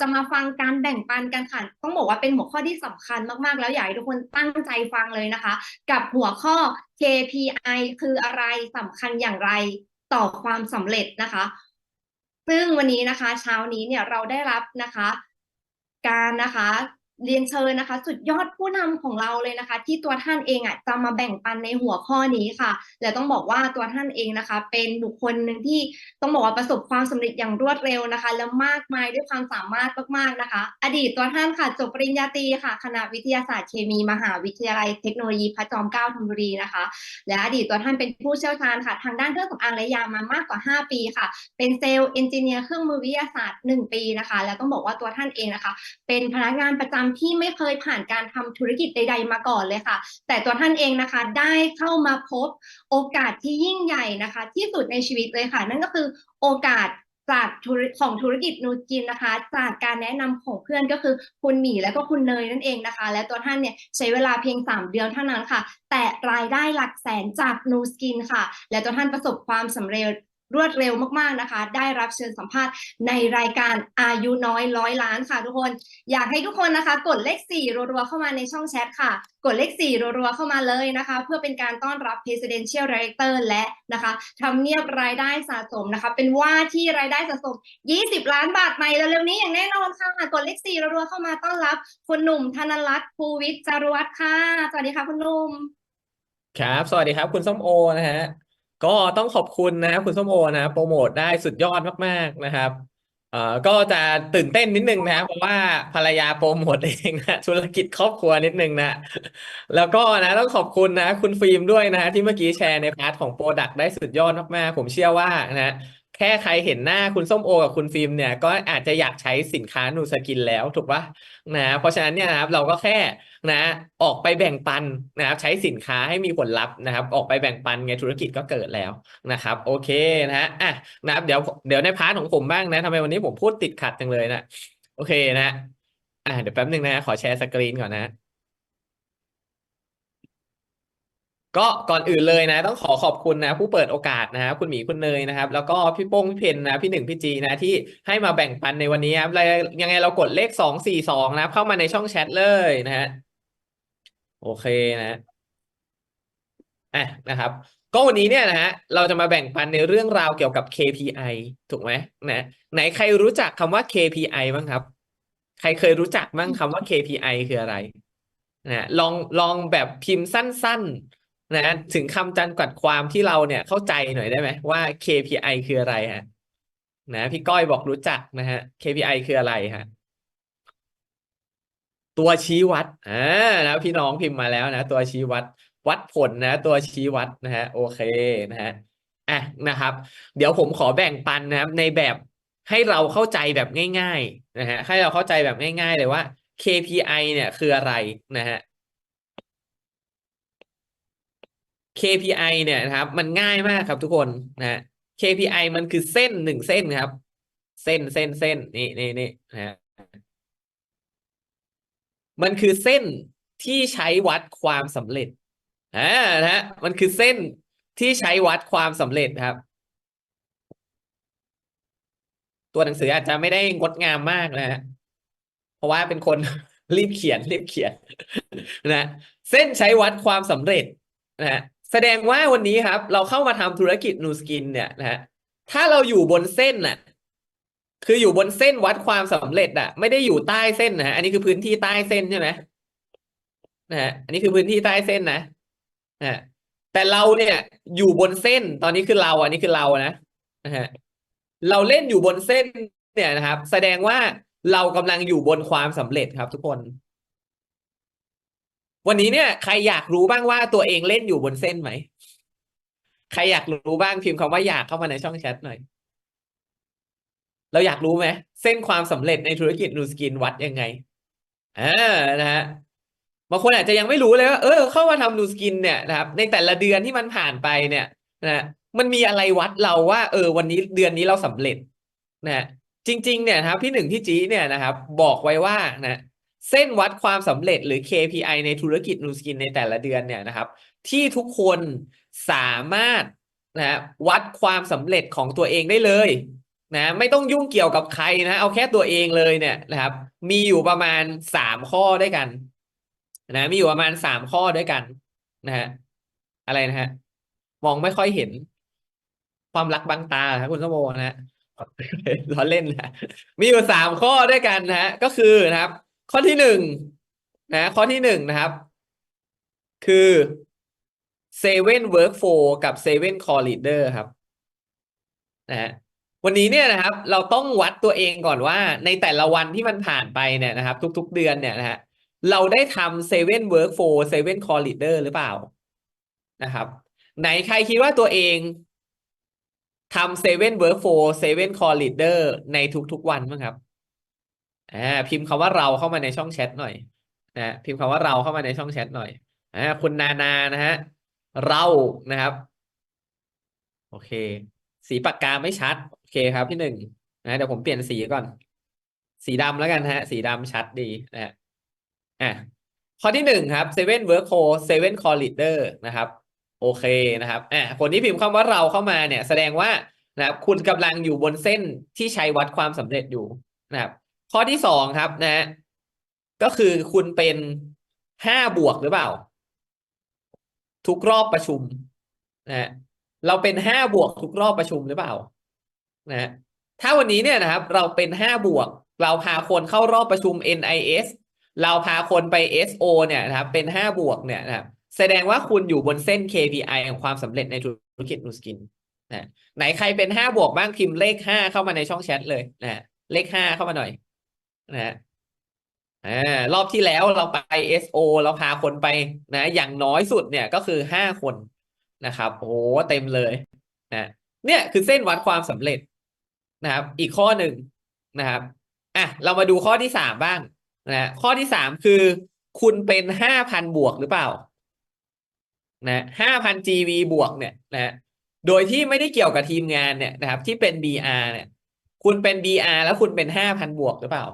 จะมาฟังการแบ่งปันกันค่ะต้องบอกว่าเป็นหัวข้อที่สำคัญมากๆ แล้วอยากให้ทุกคนตั้งใจฟังเลยนะคะ กับหัวข้อ KPI คืออะไรสำคัญอย่างไรต่อความสำเร็จนะคะ ซึ่งวันนี้นะคะ เช้านี้เนี่ยเราได้รับนะคะ การนะคะ เรียนเชิญนะคะ สุดยอดผู้นำของเราเลยนะคะ ที่ตัวท่านเองอะจะมาแบ่งปันในหัวข้อนี้ค่ะและต้องบอกว่าตัวท่านเองนะคะ เป็นบุคคลหนึ่งที่ต้องบอกว่าประสบความสำเร็จอย่างรวดเร็วนะคะ และมากมายด้วยความสามารถมากๆนะคะ อดีตตัวท่านค่ะจบปริญญาตรีค่ะคณะวิทยาศาสตร์เคมีมหาวิทยาลัยเทคโนโลยีพระจอมเกล้าธนบุรีนะคะ และอดีตตัวท่านเป็นผู้เชี่ยวชาญค่ะ ทางด้านเครื่องสำอางและยามามากกว่า 5 ปีค่ะ เป็นเซลล์เอนจิเนียร์เครื่องมือวิทยาศาสตร์ 1 ปีนะคะ แล้วต้องบอกว่าตัวท่านเองนะคะ เป็นพนักงานประจำที่ไม่เคยผ่านการทำธุรกิจใด ๆ มาก่อนเลยค่ะ แต่ตัวท่านเองนะคะได้เข้ามาพบโอกาสที่ยิ่งใหญ่นะคะ ที่สุดในชีวิตเลยค่ะ นั่นก็คือโอกาสจากของธุรกิจนูจินนะคะ จากการแนะนำของเพื่อนก็คือคุณหมีและก็คุณเนยนั่นเองนะคะ และตัวท่านเนี่ยใช้เวลาเพียง 3 เดือนเท่านั้นค่ะ แต่รายได้หลักแสนจากนูสกินค่ะ และตัวท่านประสบความสำเร็จ รวดเร็วมากๆนะคะ ได้รับเชิญสัมภาษณ์ในรายการอายุน้อยร้อยล้านค่ะทุกคน อยากให้ทุกคนนะคะ กดเลขสี่รัวๆเข้ามาในช่องแชทค่ะ กดเลขสี่รัวๆเข้ามาเลยนะคะ เพื่อเป็นการต้อนรับ Presidential Director และนะคะทำเนียบรายได้สะสมนะคะ เป็นว่าที่รายได้สะสม 20 ล้านบาทใหม่เร็วๆนี้อย่างแน่นอนค่ะ กดเลขสี่รัวๆเข้ามาต้อนรับคุณหนุ่มธนรัตน์ภูวิทย์จารวัตรค่ะสวัสดีค่ะคุณหนุ่มครับ สวัสดีครับ คุณส้มโอนะฮะ ก็ต้องขอบคุณนะครับคุณส้มโอนะโปรโมทได้สุดยอดมากๆนะครับเอ่อก็จะตื่นเต้นนิดนึงนะครับเพราะว่าภรรยาโปรโมทเองนะธุรกิจครอบครัวนิดนึงนะ แล้วก็นะต้องขอบคุณนะ คุณฟิล์มด้วยนะที่เมื่อกี้แชร์ในพาร์ทของโปรดักต์ได้สุดยอดมากๆผมเชื่อว่านะ แค่ใครเห็นหน้าคุณส้มโอกับคุณฟิล์มเนี่ยก็อาจจะอยากใช้สินค้านูสกินแล้วถูกปะนะเพราะฉะนั้นเนี่ยนะครับเราก็แค่นะออกไปแบ่งปันนะครับใช้สินค้าให้มีผลลัพธ์นะครับ ออกไปแบ่งปันไงธุรกิจก็เกิดแล้วนะครับ โอเคนะฮะอะนะครับเดี๋ยวเดี๋ยวในพาร์ทของผมบ้างนะทำไมวันนี้ผมพูดติดขัดจังเลยนะโอเคนะอะเดี๋ยวแป๊บหนึ่งนะขอแชร์สกรีนก่อนนะ ก็ก่อนอื่นเลยนะ ต้องขอขอบคุณนะ ผู้เปิดโอกาสนะครับคุณหมีคุณเนยนะครับ แล้วก็พี่โป้งพี่เพนนะพี่หนึ่งพี่จีนะที่ให้มาแบ่งปันในวันนี้ครับยังไงเรากดเลขสองสี่สองนะครับเข้ามาในช่องแชทเลยนะฮะโอเคนะอะนะครับ ก็วันนี้เนี่ยนะฮะเราจะมาแบ่งปันในเรื่องราวเกี่ยวกับ KPI ถูกไหมนะไหนใครรู้จักคำว่า KPI บ้างครับ ใครเคยรู้จักบ้างคำว่า KPI คืออะไรนะลองลองแบบพิมพ์สั้น ๆ นะถึงคำจำกัดความที่เราเนี่ยเข้าใจหน่อยได้ไหมว่า KPI คืออะไรฮะนะพี่ก้อยบอกรู้จักนะฮะ KPI คืออะไรฮะตัวชี้วัดอ่านะพี่น้องพิมพ์มาแล้วนะตัวชี้วัด วัดผลนะ ตัวชี้วัดนะฮะโอเคนะฮะอะนะครับ เดี๋ยวผมขอแบ่งปันนะครับ ในแบบให้เราเข้าใจแบบง่ายๆนะฮะให้เราเข้าใจแบบง่าย ๆ เลยว่า KPI เนี่ยคืออะไรนะฮะ KPI เนี่ยนะครับ มันง่ายมากครับทุกคนนะ KPI มันคือเส้นหนึ่งเส้นครับ เส้นเส้นเส้นนี่นี่นี่นะฮะมันคือเส้นที่ใช้วัดความสำเร็จอ่านะฮะมันคือเส้นที่ใช้วัดความสำเร็จครับ ตัวหนังสืออาจจะไม่ได้งดงามมากนะฮะเพราะว่าเป็นคนรีบเขียนรีบเขียนนะ เส้นใช้วัดความสำเร็จนะฮะ แสดงว่าวันนี้ครับ เราเข้ามาทำธุรกิจนูสกินเนี่ยนะฮะถ้าเราอยู่บนเส้นน่ะ คืออยู่บนเส้นวัดความสำเร็จอะ ไม่ได้อยู่ใต้เส้นนะฮะอันนี้คือพื้นที่ใต้เส้นใช่ไหมนะฮะอันนี้คือพื้นที่ใต้เส้นนะนะฮะแต่เราเนี่ยอยู่บนเส้นตอนนี้คือเรา อันนี้คือเรานะนะฮะเราเล่นอยู่บนเส้นเนี่ยนะครับ แสดงว่าเรากำลังอยู่บนความสำเร็จครับทุกคน วันนี้เนี่ยใครอยากรู้บ้างว่าตัวเองเล่นอยู่บนเส้นไหม ใครอยากรู้บ้างพิมพ์คำว่าอยากเข้ามาในช่องแชทหน่อย เราอยากรู้ไหมเส้นความสำเร็จในธุรกิจนูสกินวัดยังไงอ่านะฮะบางคนอาจจะยังไม่รู้เลยว่าเออเข้ามาทำนูสกินเนี่ยนะครับ ในแต่ละเดือนที่มันผ่านไปเนี่ยนะมันมีอะไรวัดเราว่า เออ วันนี้เดือนนี้เราสำเร็จนะฮะจริง ๆ เนี่ยนะครับพี่หนึ่งพี่จีเนี่ยนะครับ บอกไว้ว่านะ เส้นวัดความสำเร็จหรือ KPI ในธุรกิจนูสกินในแต่ละเดือนเนี่ยนะครับ ที่ทุกคนสามารถนะวัดความสำเร็จของตัวเองได้เลยนะไม่ต้องยุ่งเกี่ยวกับใครนะเอาแค่ตัวเองเลยเนี่ยนะครับ มีอยู่ประมาณสามข้อด้วยกันนะมีอยู่ประมาณสามข้อด้วยกันนะฮะอะไรนะฮะมองไม่ค่อยเห็น ความรักบางตาครับคุณสมโภนะฮะล้อเล่นนะมีอยู่สามข้อด้วยกันนะฮะก็คือนะครับ ข้อที่หนึ่งนะข้อที่หนึ่งนะครับ คือ seven workflow กับ seven core leader ครับนะฮะวันนี้เนี่ยนะครับ เราต้องวัดตัวเองก่อนว่า ในแต่ละวันที่มันผ่านไปเนี่ยนะครับ ทุก ๆ เดือนเนี่ยนะฮะเราได้ทำ seven workflow seven core leader หรือเปล่านะครับ ไหนใครคิดว่าตัวเองทำ seven workflow seven core leader ในทุก ๆ วันบ้างครับ อ่าพิมพ์คำว่าเราเข้ามาในช่องแชทหน่อยนะพิมพ์คำว่าเราเข้ามาในช่องแชทหน่อยอ่าคุณนานานะฮะเรานะครับ โอเค สีปากกาไม่ชัด โอเคครับพี่หนึ่งนะเดี๋ยวผมเปลี่ยนสีก่อน สีดำแล้วกันฮะ สีดำชัดดีนะฮะอะข้อที่หนึ่งครับ seven work core seven core leader นะครับ โอเคนะครับอะคนที่พิมพ์คำว่าเราเข้ามาเนี่ย แสดงว่านะครับคุณกำลังอยู่บนเส้นที่ใช้วัดความสำเร็จอยู่นะครับ ข้อที่สองครับนะ ก็คือคุณเป็นห้าบวกหรือเปล่า ทุกรอบประชุมนะฮะเราเป็นห้าบวกทุกรอบประชุมหรือเปล่านะฮะถ้าวันนี้เนี่ยนะครับ เราเป็นห้าบวก เราพาคนเข้ารอบประชุม NIS เราพาคนไป SO เนี่ยนะครับ เป็นห้าบวกเนี่ยนะครับแสดงว่าคุณอยู่บนเส้น KPI ของความสำเร็จในธุรกิจนูสกินนะไหนใครเป็นห้าบวกบ้างพิมพ์เลขห้าเข้ามาในช่องแชทเลยนะฮะเลขห้าเข้ามาหน่อย นะฮะอ่ารอบที่แล้วเราไป SO เราพาคนไปนะ อย่างน้อยสุดเนี่ยก็คือห้าคนนะครับโอ้โหเต็มเลยนะเนี่ยคือเส้นวัดความสำเร็จนะครับ อีกข้อหนึ่งนะครับอะเรามาดูข้อที่สามบ้างนะข้อที่สามคือ คุณเป็นห้าพันบวกหรือเปล่านะห้าพัน GV บวกเนี่ยนะโดยที่ไม่ได้เกี่ยวกับทีมงานเนี่ยนะครับ ที่เป็น BR เนี่ย คุณเป็น BR แล้วคุณเป็นห้าพันบวกหรือเปล่า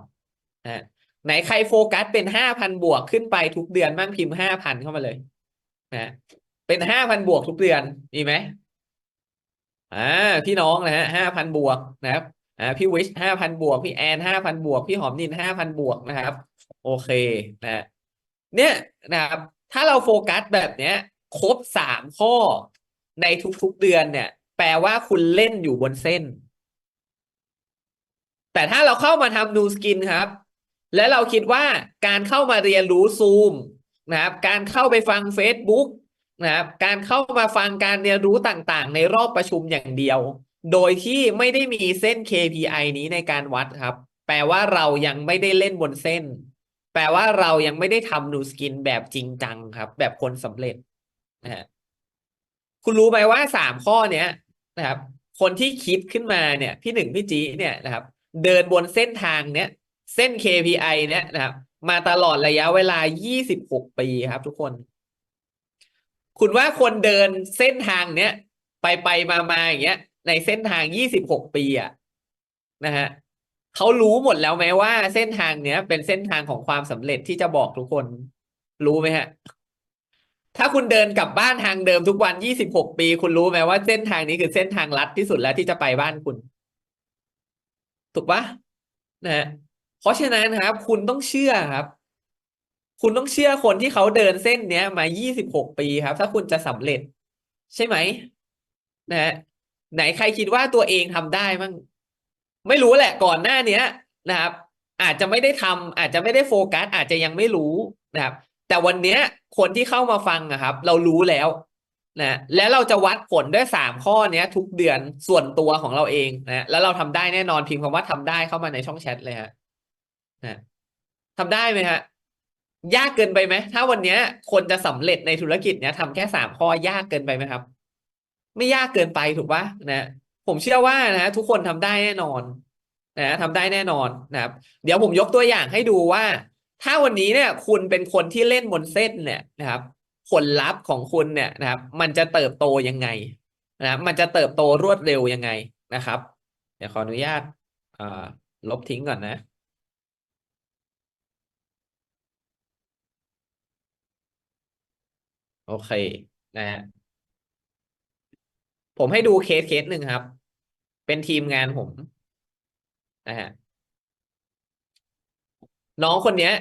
นะไหนใครโฟกัสเป็นห้าพันบวกขึ้นไปทุกเดือนบ้างพิมพ์ห้าพันเข้ามาเลยนะเป็นห้าพันบวกทุกเดือนมีไหมอ่าพี่น้องนะฮะห้าพันบวกนะครับอ่าพี่วิชห้าพันบวก พี่แอนห้าพันบวก พี่หอมนินห้าพันบวกนะครับ โอเคนะเนี่ยนะครับ ถ้าเราโฟกัสแบบเนี้ย ครบสามข้อในทุกๆเดือนเนี่ย แปลว่าคุณเล่นอยู่บนเส้น แต่ถ้าเราเข้ามาทำนูสกินครับ และเราคิดว่าการเข้ามาเรียนรู้ซูมนะครับ การเข้าไปฟัง Facebook นะครับ การเข้ามาฟังการเรียนรู้ต่างๆ ในรอบประชุมอย่างเดียว โดยที่ไม่ได้มีเส้น KPI นี้ในการวัดครับ แปลว่าเรายังไม่ได้เล่นบนเส้น แปลว่าเรายังไม่ได้ทำนูสกินแบบจริงจังครับ แบบคนสำเร็จนะฮะคุณรู้ไหมว่าสามข้อเนี้ยนะครับ คนที่คิดขึ้นมาเนี่ย พี่หนึ่งพี่จีเนี่ยนะครับ เดินบนเส้นทางเนี้ย เส้น KPI เนี่ยนะครับ มาตลอดระยะเวลา 26 ปีครับทุกคน คุณว่าคนเดินเส้นทางเนี้ย ไปไปมามาอย่างเงี้ย ในเส้นทาง 26 ปีอะนะฮะเขารู้หมดแล้วไหมว่าเส้นทางเนี้ย เป็นเส้นทางของความสำเร็จที่จะบอกทุกคน รู้ไหมฮะ ถ้าคุณเดินกลับบ้านทางเดิมทุกวัน 26 ปี คุณรู้ไหมว่าเส้นทางนี้คือเส้นทางลัดที่สุดแล้วที่จะไปบ้านคุณ ถูกปะนะฮะ เพราะฉะนั้นครับ คุณต้องเชื่อครับ คุณต้องเชื่อคนที่เขาเดินเส้นเนี้ย มา 26 ปีครับ ถ้าคุณจะสำเร็จ ใช่ไหมนะฮะไหนใครคิดว่าตัวเองทำได้มั้งไม่รู้แหละก่อนหน้าเนี้ยนะครับ อาจจะไม่ได้ทำอาจจะไม่ได้โฟกัส อาจจะยังไม่รู้นะครับ แต่วันเนี้ย คนที่เข้ามาฟังอะครับ เรารู้แล้วนะแล้วเราจะวัดผลด้วยสามข้อเนี้ย ทุกเดือนส่วนตัวของเราเองนะแล้วเราทำได้แน่นอนพิมพ์คำว่าทำได้เข้ามาในช่องแชทเลยฮะ นะทำได้ไหมฮะ ยากเกินไปไหม ถ้าวันนี้คนจะสำเร็จในธุรกิจเนี้ยทำแค่สามข้อยากเกินไปไหมครับ ไม่ยากเกินไปถูกปะนะผมเชื่อว่านะทุกคนทำได้แน่นอนนะทำได้แน่นอนนะครับ เดี๋ยวผมยกตัวอย่างให้ดูว่า ถ้าวันนี้เนี่ย คุณเป็นคนที่เล่นบนเส้นเนี่ยนะครับ ผลลัพธ์ของคุณเนี่ยนะครับ มันจะเติบโตยังไงนะมันจะเติบโตรวดเร็วยังไงนะครับ เดี๋ยวขออนุญาตอ่าลบทิ้งก่อนนะ โอเค นะฮะผมให้ดูเคสเคสหนึ่งครับ เป็นทีมงานผมนะฮะน้องคนเนี้ย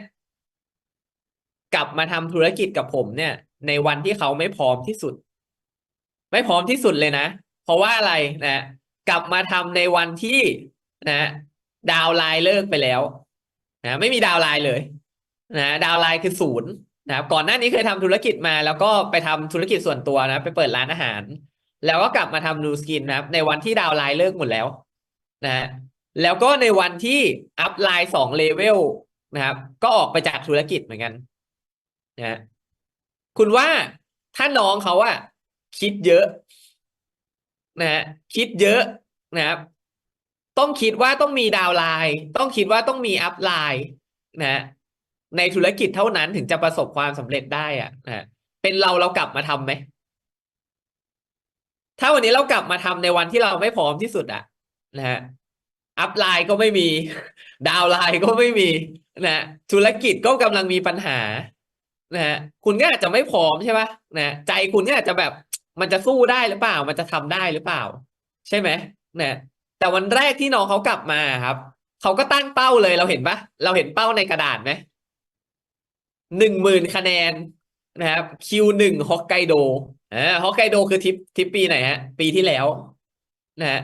กลับมาทำธุรกิจกับผมเนี่ย ในวันที่เขาไม่พร้อมที่สุด ไม่พร้อมที่สุดเลยนะ เพราะว่าอะไรนะ กลับมาทำในวันที่นะ ดาวไลน์เลิกไปแล้ว นะ ไม่มีดาวไลน์เลย นะ ดาวไลน์คือศูนย์ นะครับก่อนหน้านี้เคยทำธุรกิจมาแล้วก็ไปทำธุรกิจส่วนตัวนะ ไปเปิดร้านอาหาร แล้วก็กลับมาทำนูสกินนะครับในวันที่ดาวไลน์เลิกหมดแล้วนะฮะแล้วก็ในวันที่อัพไลน์สองเลเวลนะครับ ก็ออกไปจากธุรกิจเหมือนกันนะคุณว่าถ้าน้องเขาอะคิดเยอะนะฮะคิดเยอะนะครับ ต้องคิดว่าต้องมีดาวไลน์ต้องคิดว่าต้องมีอัพไลน์นะฮะ ในธุรกิจเท่านั้นถึงจะประสบความสำเร็จได้อะนะฮะเป็นเราเรากลับมาทำไหม ถ้าวันนี้เรากลับมาทำในวันที่เราไม่พร้อมที่สุดอะ นะฮะอัพไลน์ก็ไม่มี ดาวไลน์ก็ไม่มีนะฮะธุรกิจก็กำลังมีปัญหานะฮะคุณก็อาจจะไม่พร้อมใช่ปะนะใจคุณก็อาจจะแบบมันจะสู้ได้หรือเปล่า มันจะทำได้หรือเปล่า ใช่ไหมนะแต่วันแรกที่น้องเขากลับมาครับเขาก็ตั้งเป้าเลยเราเห็นปะเราเห็นเป้าในกระดาษไหม หนึ่งหมื่นคะแนนนะครับคิวหนึ่งฮอกไกโดอ่าฮอกไกโดคือทริปทริปปีไหนฮะ ปีที่แล้วนะฮะ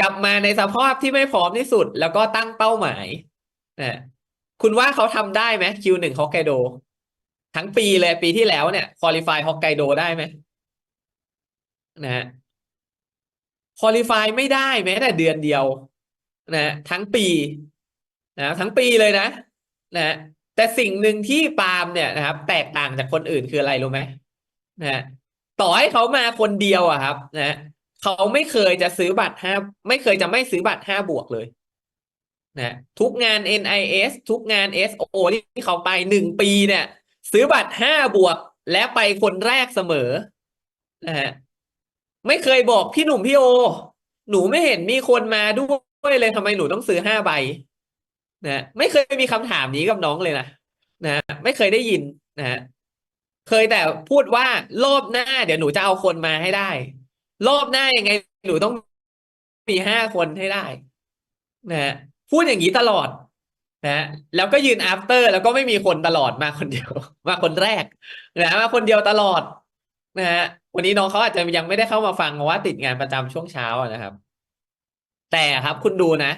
กลับมาในสภาพที่ไม่พร้อมที่สุด แล้วก็ตั้งเป้าหมายนะฮะคุณว่าเขาทำได้ไหมคิวหนึ่งฮอกไกโดทั้งปีเลยปีที่แล้วเนี่ยคุริฟายฮอกไกโดได้ไหมนะฮะคุริฟายไม่ได้แม้แต่เดือนเดียว นะฮะทั้งปีนะทั้งปีเลยนะ นะฮะ แต่สิ่งหนึ่งที่ปาล์มเนี่ยนะครับ แตกต่างจากคนอื่นคืออะไรรู้ไหมนะฮะต่อให้เขามาคนเดียวอะครับ นะเขาไม่เคยจะซื้อบัตรห้าไม่เคยจะไม่ซื้อบัตรห้าบวกเลยนะทุกงาน NIS ทุกงาน SO ที่เขาไปหนึ่งปีเนี่ย ซื้อบัตรห้าบวกและไปคนแรกเสมอนะฮะไม่เคยบอกพี่หนุ่มพี่โอ หนูไม่เห็นมีคนมาด้วยเลยทำไมหนูต้องซื้อห้าใบ นะไม่เคยมีคำถามนี้กับน้องเลยนะนะไม่เคยได้ยินนะเคยแต่พูดว่ารอบหน้า เดี๋ยวหนูจะเอาคนมาให้ได้ รอบหน้ายังไง หนูต้องมีห้าคนให้ได้ นะพูดอย่างนี้ตลอด นะแล้วก็ยืน after แล้วก็ไม่มีคนตลอดมาคนเดียว มาคนแรกนะมาคนเดียวตลอด นะฮะวันนี้น้องเขาอาจจะยังไม่ได้เข้ามาฟังเพราะว่าติดงานประจำช่วงเช้านะครับ แต่ครับคุณดูนะ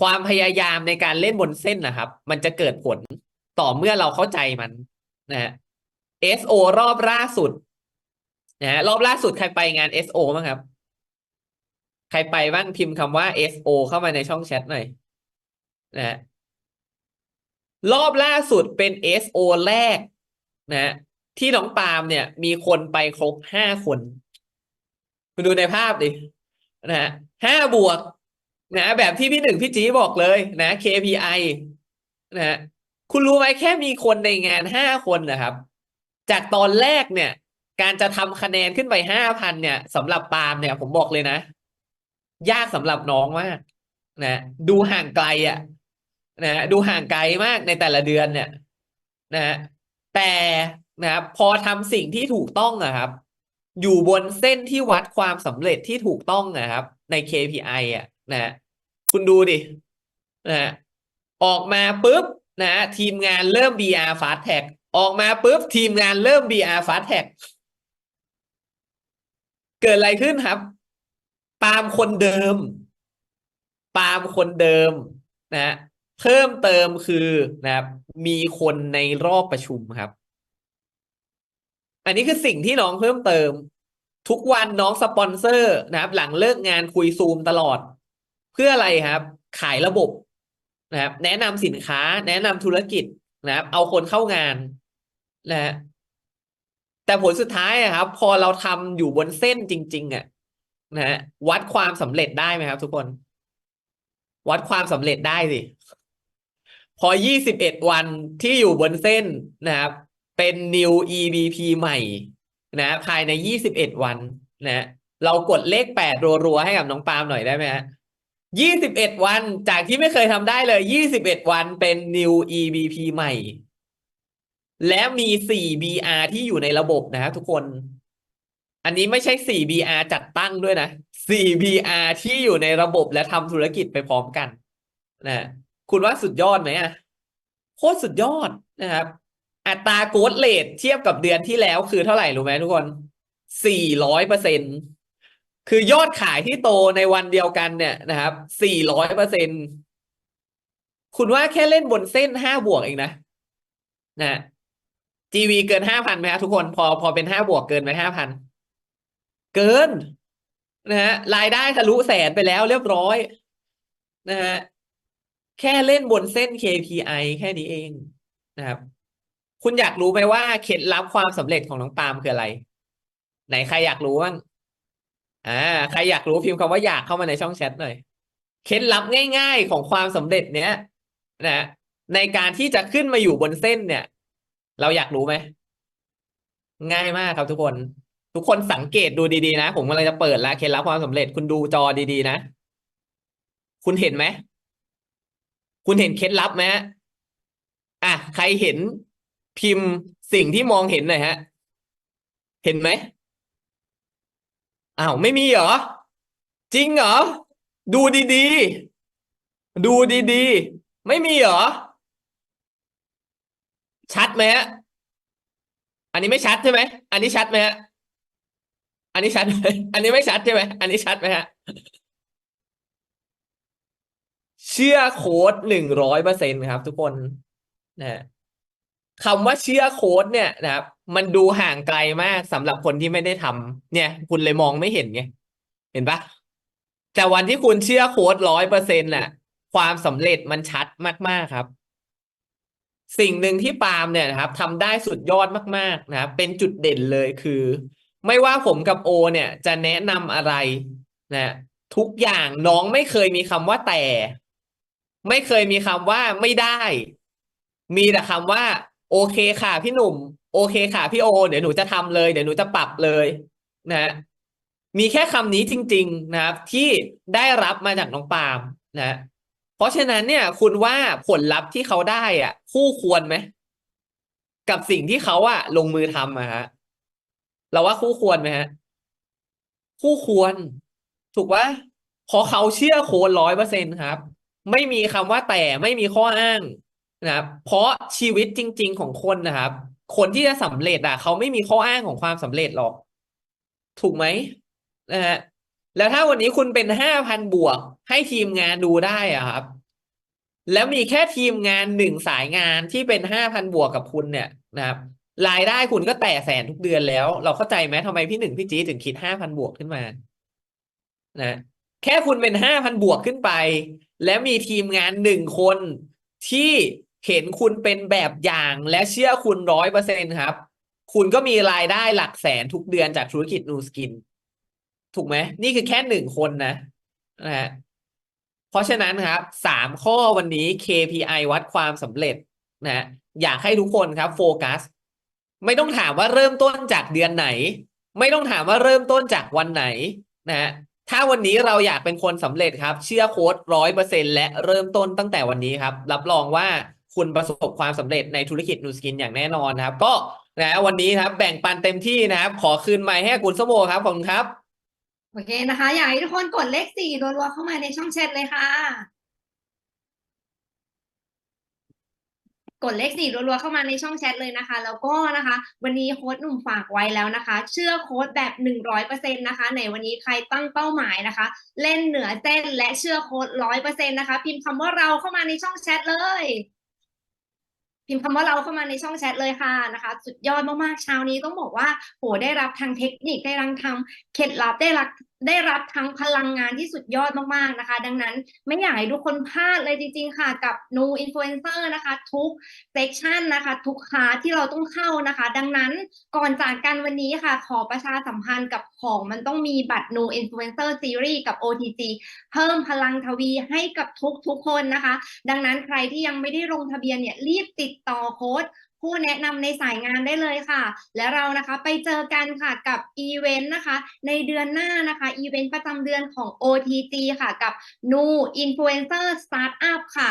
ความพยายามในการเล่นบนเส้นนะครับ มันจะเกิดผลต่อเมื่อเราเข้าใจมันนะฮะ SO รอบล่าสุดนะฮะรอบล่าสุดใครไปงาน SO บ้างครับ ใครไปบ้างพิมพ์คำว่า SO เข้ามาในช่องแชทหน่อยนะฮะรอบล่าสุดเป็น SO แรกนะฮะที่น้องปาล์มเนี่ย มีคนไปครบห้าคน คุณดูในภาพดินะฮะห้าบวก นะแบบที่พี่หนึ่งพี่จีบอกเลยนะ KPI นะฮะคุณรู้ไหมแค่มีคนในงานห้าคนนะครับ จากตอนแรกเนี่ย การจะทำคะแนนขึ้นไปห้าพันเนี่ยสำหรับปาล์มเนี่ย ผมบอกเลยนะ ยากสำหรับน้องมากนะดูห่างไกลอะ่ะนะดูห่างไกลมากในแต่ละเดือนเนี่ย นะฮะแต่นะครับพอทำสิ่งที่ถูกต้องอะครับ อยู่บนเส้นที่วัดความสำเร็จที่ถูกต้องนะครับ ใน KPI อะ นะคุณดูดินะออกมาปุ๊บนะทีมงานเริ่ม BR Fast Tag ออกมาปุ๊บทีมงานเริ่ม BR Fast Tag เกิดอะไรขึ้นครับ ปาล์มคนเดิม ปาล์มคนเดิมนะเพิ่มเติมคือนะครับ มีคนในรอบประชุมครับ อันนี้คือสิ่งที่น้องเพิ่มเติม ทุกวันน้องสปอนเซอร์นะครับ หลังเลิกงานคุยซูมตลอด เพื่ออะไรครับ ขายระบบนะครับ แนะนำสินค้า แนะนำธุรกิจนะครับ เอาคนเข้างานนะฮะแต่ผลสุดท้ายอะครับ พอเราทำอยู่บนเส้นจริง ๆอะนะฮะวัดความสำเร็จได้ไหมครับ ทุกคน วัดความสำเร็จได้สิพอ 21 วันที่อยู่บนเส้นนะครับ เป็น new EVP ใหม่นะภายใน 21 วันนะเรากดเลข 8 รัวๆ ให้กับน้องปาล์มหน่อยได้ไหมฮะ 21วันจากที่ไม่เคยทำได้เลย21วันเป็น new EVP ใหม่ และมี4 BR ที่อยู่ในระบบนะครับทุกคน อันนี้ไม่ใช่4 BR จัดตั้งด้วยนะ 4PR ที่อยู่ในระบบและทำธุรกิจไปพร้อมกันนะคุณว่าสุดยอดไหมอะโคตรสุดยอดนะครับ อัตราโกรทเรทเทียบกับเดือนที่แล้วคือเท่าไหร่รู้ไหมทุกคน400เปอร์เซ็นต์ คือยอดขายที่โตในวันเดียวกันเนี่ยนะครับ400เปอร์เซ็นคุณว่าแค่เล่นบนเส้น5บวกเองนะนะ GV เกิน5,000ไหมครับทุกคนพอพอเป็น5บวกเกินไหม5,000เกินนะฮะรายได้ทะลุแสนไปแล้วเรียบร้อยนะฮะแค่เล่นบนเส้น KPI แค่นี้เองนะครับ คุณอยากรู้ไหมว่าเคล็ดลับความสำเร็จของน้องปาล์มคืออะไร ไหนใครอยากรู้บ้าง อ่าใครอยากรู้พิมพ์คำว่าอยากเข้ามาในช่องแชทหน่อยเคล็ดลับง่าย ๆ ของความสำเร็จเนี้ยนะในการที่จะขึ้นมาอยู่บนเส้นเนี่ย เราอยากรู้ไหมง่ายมากครับทุกคน ทุกคนสังเกตดูดีๆนะ ผมกำลังจะเปิดแล้วเคล็ดลับความสำเร็จคุณดูจอดีๆนะ คุณเห็นไหมคุณเห็นเคล็ดลับไหมฮะอะใครเห็นพิมพ์สิ่งที่มองเห็นหน่อยฮะ เห็นไหม อ้าวไม่มีเหรอ จริงเหรอ ดูดีๆ ดูดีๆ ไม่มีเหรอ ชัดไหมฮะอันนี้ไม่ชัดใช่ไหม อันนี้ชัดไหมฮะอันนี้ชัดไหมอันนี้ไม่ชัดใช่ไหมอันนี้ชัดไหมฮะเชื่อโค้ดหนึ่งร้อยเปอร์เซ็นครับทุกคนนะคำว่าเชื่อโค้ดเนี่ยนะครับ มันดูห่างไกลมากสำหรับคนที่ไม่ได้ทำเนี่ย คุณเลยมองไม่เห็นไง เห็นปะแต่วันที่คุณเชื่อโค้ดร้อยเปอร์เซ็นต์น่ะ ความสำเร็จมันชัดมาก ๆ ครับ สิ่งหนึ่งที่ปาล์มเนี่ยนะครับทำได้สุดยอดมาก ๆ นะครับเป็นจุดเด่นเลยคือ ไม่ว่าผมกับโอ เนี่ย จะแนะนำอะไรนะทุกอย่างน้องไม่เคยมีคำว่าแต่ ไม่เคยมีคำว่าไม่ได้ มีแต่คำว่า โอเคค่ะพี่หนุ่ม โอเคค่ะ พี่โอ เดี๋ยวหนูจะทำเลย เดี๋ยวหนูจะปรับเลยนะ มีแค่คำนี้จริง ๆ นะครับ ที่ได้รับมาจากน้องปาล์มนะ เพราะฉะนั้นเนี่ย คุณว่าผลลัพธ์ที่เขาได้อะ คู่ควรไหมกับสิ่งที่เขาอะ ลงมือทำอะฮะเราว่าคู่ควรไหมฮะ คู่ควร ถูกปะเพราะเขาเชื่อโค้ดร้อยเปอร์เซ็นครับ ไม่มีคำว่าแต่ไม่มีข้ออ้างนะครับ เพราะชีวิตจริง ๆ ของคนนะครับ คนที่จะสำเร็จอะ เขาไม่มีข้ออ้างของความสำเร็จหรอก ถูกไหมนะฮะแล้วถ้าวันนี้คุณเป็นห้าพันบวก ให้ทีมงานดูได้อะครับ แล้วมีแค่ทีมงานหนึ่งสายงานที่เป็นห้าพันบวกกับคุณเนี่ยนะครับรายได้คุณก็แตะแสนทุกเดือนแล้ว เราเข้าใจไหมทำไมพี่หนึ่งพี่จีถึงคิดห้าพันบวกขึ้นมา นะแค่คุณเป็นห้าพันบวกขึ้นไป และมีทีมงานหนึ่งคนที่ เห็นคุณเป็นแบบอย่างและเชื่อคุณร้อยเปอร์เซ็นครับ คุณก็มีรายได้หลักแสนทุกเดือนจากธุรกิจนูสกิน ถูกไหม นี่คือแค่หนึ่งคนนะนะฮะเพราะฉะนั้นครับสามข้อวันนี้ KPI วัดความสำเร็จนะฮะอยากให้ทุกคนครับโฟกัส ไม่ต้องถามว่าเริ่มต้นจากเดือนไหน ไม่ต้องถามว่าเริ่มต้นจากวันไหนนะฮะถ้าวันนี้เราอยากเป็นคนสำเร็จครับ เชื่อโค้ดร้อยเปอร์เซ็นและเริ่มต้นตั้งแต่วันนี้ครับ รับรองว่า คุณประสบความสำเร็จในธุรกิจนูสกินอย่างแน่นอนนะครับ ก็นะวันนี้ครับแบ่งปันเต็มที่นะครับ ขอคืนไมค์ให้คุณสมโมครับขอบคุณครับโอเคนะคะ อยากให้ทุกคนกดเลขสี่รัวๆเข้ามาในช่องแชทเลยค่ะ กดเลขสี่รัวๆเข้ามาในช่องแชทเลยนะคะ แล้วก็นะคะ วันนี้โค้ดหนุ่มฝากไว้แล้วนะคะ เชื่อโค้ดแบบหนึ่งร้อยเปอร์เซ็นต์นะคะในวันนี้ใครตั้งเป้าหมายนะคะ เล่นเหนือเส้นและเชื่อโค้ดร้อยเปอร์เซ็นต์นะคะ พิมพ์คำว่าเราเข้ามาในช่องแชทเลย พิมพ์คำว่าเราเข้ามาในช่องแชทเลยค่ะนะคะ สุดยอดมากๆเช้านี้ต้องบอกว่าโหได้รับทางเทคนิคได้รับทางเคล็ดลับได้รับ ได้รับทั้งพลังงานที่สุดยอดมากๆนะคะ ดังนั้นไม่อยากให้ทุกคนพลาดเลยจริง ๆ ค่ะ กับ new influencer นะคะ ทุกเซ c ชันนะคะ ทุกคาที่เราต้องเข้านะคะ ดังนั้นก่อนจากกันวันนี้ค่ะ ขอประชาสัมพันธ์กับของมันต้องมีบัตร new influencer series กับ OTG เพิ่มพลังทวีให้กับทุกทุกคนนะคะ ดังนั้นใครที่ยังไม่ได้ลงทะเบียนเนี่ยรีบติดต่อโค้ด ผู้แนะนำในสายงานได้เลยค่ะ และเรานะคะไปเจอกันค่ะกับอีเวนต์นะคะ ในเดือนหน้านะคะอีเวนต์ประจำเดือนของ OTG ค่ะ กับ New Influencer Startup ค่ะ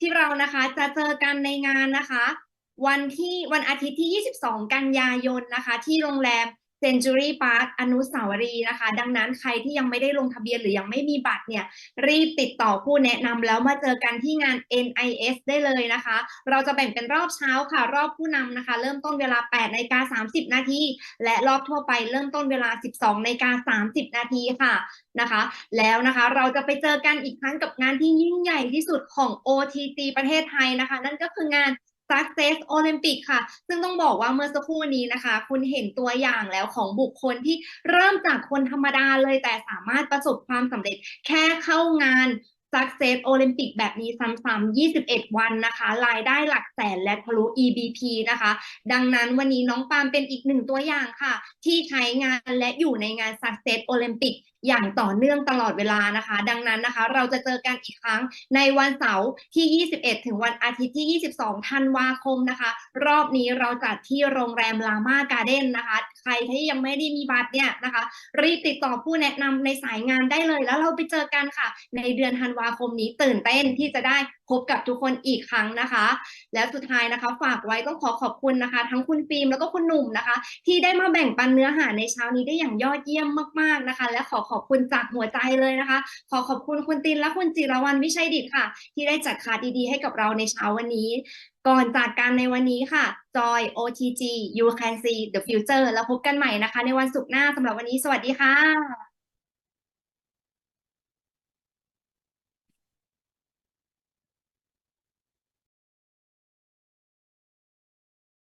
ที่เรานะคะจะเจอกันในงานนะคะ วันที่วันอาทิตย์ที่ 22 กันยายนนะคะ ที่โรงแรม Century Park อนุสาวรีย์นะคะ ดังนั้นใครที่ยังไม่ได้ลงทะเบียนหรือยังไม่มีบัตรเนี่ย รีบติดต่อผู้แนะนำแล้วมาเจอกันที่งาน NIS ได้เลยนะคะ เราจะแบ่งเป็นรอบเช้าค่ะ รอบผู้นำนะคะ เริ่มต้นเวลา8นาฬิกา30 นาที และรอบทั่วไปเริ่มต้นเวลา 12นาฬิกา30 นาทีค่ะนะคะ แล้วนะคะเราจะไปเจอกันอีกครั้งกับงานที่ยิ่งใหญ่ที่สุดของ OTT ประเทศไทยนะคะ นั่นก็คืองาน Success Olympic ค่ะ ซึ่งต้องบอกว่าเมื่อสักครู่นี้นะคะ คุณเห็นตัวอย่างแล้วของบุคคลที่เริ่มจากคนธรรมดาเลยแต่สามารถประสบความสำเร็จแค่เข้างาน Success Olympic แบบนี้ซ้ำๆ21 วันนะคะ รายได้หลักแสนและทะลุ EBP นะคะ ดังนั้นวันนี้น้องปามเป็นอีกหนึ่งตัวอย่างค่ะ ที่ใช้งานและอยู่ในงาน Success Olympic อย่างต่อเนื่องตลอดเวลานะคะ ดังนั้นนะคะ เราจะเจอกันอีกครั้งในวันเสาร์ที่ 21 ถึงวันอาทิตย์ที่ 22 ธันวาคมนะคะ รอบนี้เราจัดที่โรงแรมลาม่าการ์เด้นนะคะ ใครที่ยังไม่ได้มีบัตรเนี่ยนะคะ รีบติดต่อผู้แนะนำในสายงานได้เลย แล้วเราไปเจอกันค่ะ ในเดือนธันวาคมนี้ตื่นเต้นที่จะได้พบกับทุกคนอีกครั้งนะคะ แล้วสุดท้ายนะคะ ฝากไว้ต้องขอขอบคุณนะคะ ทั้งคุณฟิล์มแล้วก็คุณหนุ่มนะคะ ที่ได้มาแบ่งปันเนื้อหาในเช้านี้ได้อย่างยอดเยี่ยมมาก ๆนะคะ และขอขออบคุณจากหัวใจเลยนะคะ ขอขอบคุณคุณตินและคุณจิรวรรณวิชัยดิตค่ะ ที่ได้จัดคาร์ดดีๆ ให้กับเราในเช้าวันนี้ ก่อนจากกันในวันนี้ค่ะ Joy OTG You Can See the Future แล้วพบกันใหม่นะคะ ในวันศุกร์หน้าสำหรับวันนี้ สวัสดีค่ะ